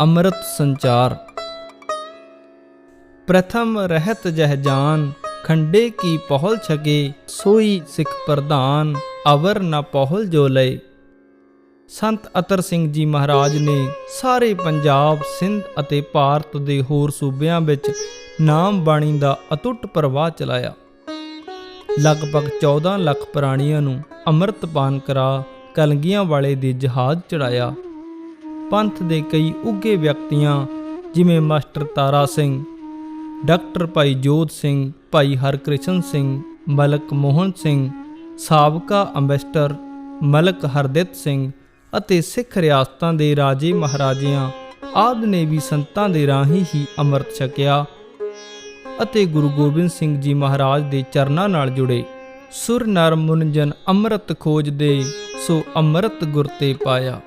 ਅੰਮ੍ਰਿਤ ਸੰਚਾਰ। ਪ੍ਰਥਮ ਰਹਿਤ ਜਹ ਜਾਨ, ਖੰਡੇ ਕੀ ਪਹਲ ਛਕੇ, ਸੋਈ ਸਿੱਖ ਪ੍ਰਧਾਨ, ਅਵਰ ਨਾ ਪਹਲ ਜੋ ਲਏ। ਸੰਤ ਅਤਰ ਸਿੰਘ ਜੀ ਮਹਾਰਾਜ ਨੇ ਸਾਰੇ ਪੰਜਾਬ, ਸਿੰਧ ਅਤੇ ਭਾਰਤ ਦੇ ਹੋਰ ਸੂਬਿਆਂ ਵਿੱਚ ਨਾਮ ਬਾਣੀ ਦਾ ਅਟੁੱਟ ਪ੍ਰਵਾਹ ਚਲਾਇਆ। ਲਗਭਗ 14 ਲੱਖ ਪ੍ਰਾਣੀਆਂ ਨੂੰ ਅੰਮ੍ਰਿਤ ਪਾਨ ਕਰਾ, ਕਲਗੀਆਂ ਵਾਲੇ ਦੇ ਜਹਾਜ਼ ਚੜਾਇਆ। ਪੰਥ ਦੇ ਕਈ ਉੱਗੇ ਵਿਅਕਤੀਆਂ, ਜਿਵੇਂ ਮਾਸਟਰ ਤਾਰਾ ਸਿੰਘ, ਡਾਕਟਰ ਭਾਈ ਜੋਤ ਸਿੰਘ, ਭਾਈ ਹਰਕ੍ਰਿਸ਼ਨ ਸਿੰਘ, ਮਲਕ ਮੋਹਨ ਸਿੰਘ, ਸਾਬਕਾ ਅੰਬੈਸਟਰ ਮਲਕ ਹਰਦਿਤ ਸਿੰਘ ਅਤੇ ਸਿੱਖ ਰਿਆਸਤਾਂ ਦੇ ਰਾਜੇ ਮਹਾਰਾਜਿਆਂ ਆਦਿ ਨੇ ਵੀ ਸੰਤਾਂ ਦੇ ਰਾਹੀਂ ਹੀ ਅੰਮ੍ਰਿਤ ਛਕਿਆ ਅਤੇ ਗੁਰੂ ਗੋਬਿੰਦ ਸਿੰਘ ਜੀ ਮਹਾਰਾਜ ਦੇ ਚਰਨਾਂ ਨਾਲ ਜੁੜੇ। ਸੁਰ ਨਰ ਮੁਨਜਨ ਅੰਮ੍ਰਿਤ ਖੋਜਦੇ ਸੋ ਅੰਮ੍ਰਿਤ ਗੁਰ ਤੇ ਪਾਇਆ।